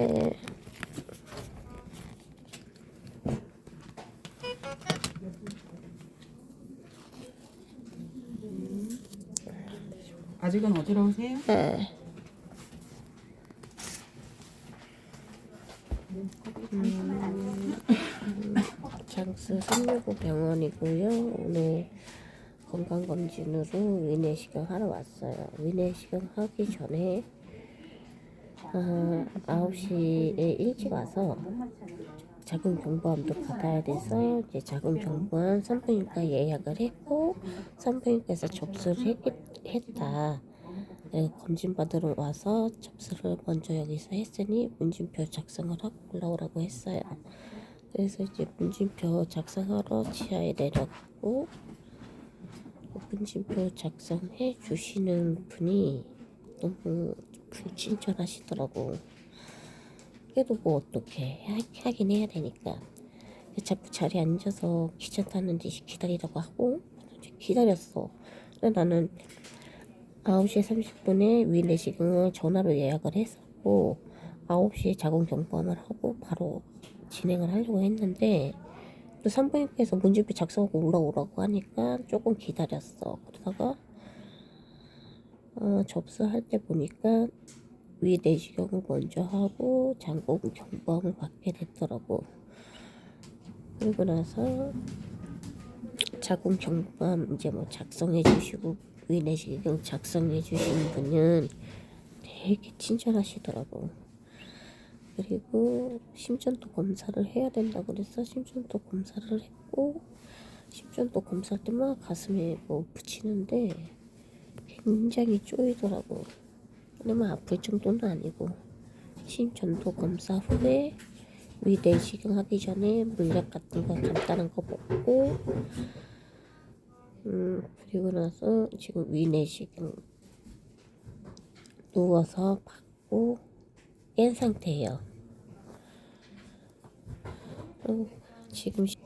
네. 아직은 어지러우세요? 네. 음, 장수 365 병원이고요. 오늘 건강검진으로 위내시경 하러 왔어요. 위내시경 하기 전에 아, 9시에 일찍 와서 자궁 경부암도 받아야 돼서 이제 자궁 경부암 산부인과 예약을 했고 산부인과에서 접수를 했, 했다. 내가 검진 받으러 와서 접수를 먼저 여기서 했으니 문진표 작성을 하고 올라오라고 했어요. 그래서 이제 문진표 작성하러 지하에 내려가고 문진표 작성해 주시는 분이 너무 불친절 하시더라고. 그래도 뭐 어떻게 하긴 해야 되니까 자꾸 자리에 앉아서 귀찮다는 듯이 기다리라고 하고 기다렸어. 근데 나는 9시 30분에 위내시경을 전화로 예약을 했었고 9시에 자궁 경부암을 하고 바로 진행을 하려고 했는데 또 산부인과에서 문진표 작성하고 올라오라고 하니까 조금 기다렸어. 그러다가 어, 접수할 때 보니까 위 내시경을 먼저 하고 자궁 경부암을 받게 됐더라고. 그리고 나서 자궁 경부암 이제 뭐 작성해 주시고 위 내시경 작성해 주신 분은 되게 친절하시더라고. 그리고 심전도 검사를 해야 된다고 그래서 심전도 검사를 했고 심전도 검사할 때 막 가슴에 뭐 붙이는데 굉장히 쪼이더라고. 뭐 아플 정도는 아니고 심전도 검사 후에 위내시경 하기 전에 물약 같은 거 간단한 거 먹고 음 그리고 나서 지금 위내시경 누워서 받고 깬 상태예요. 어, 지금 시-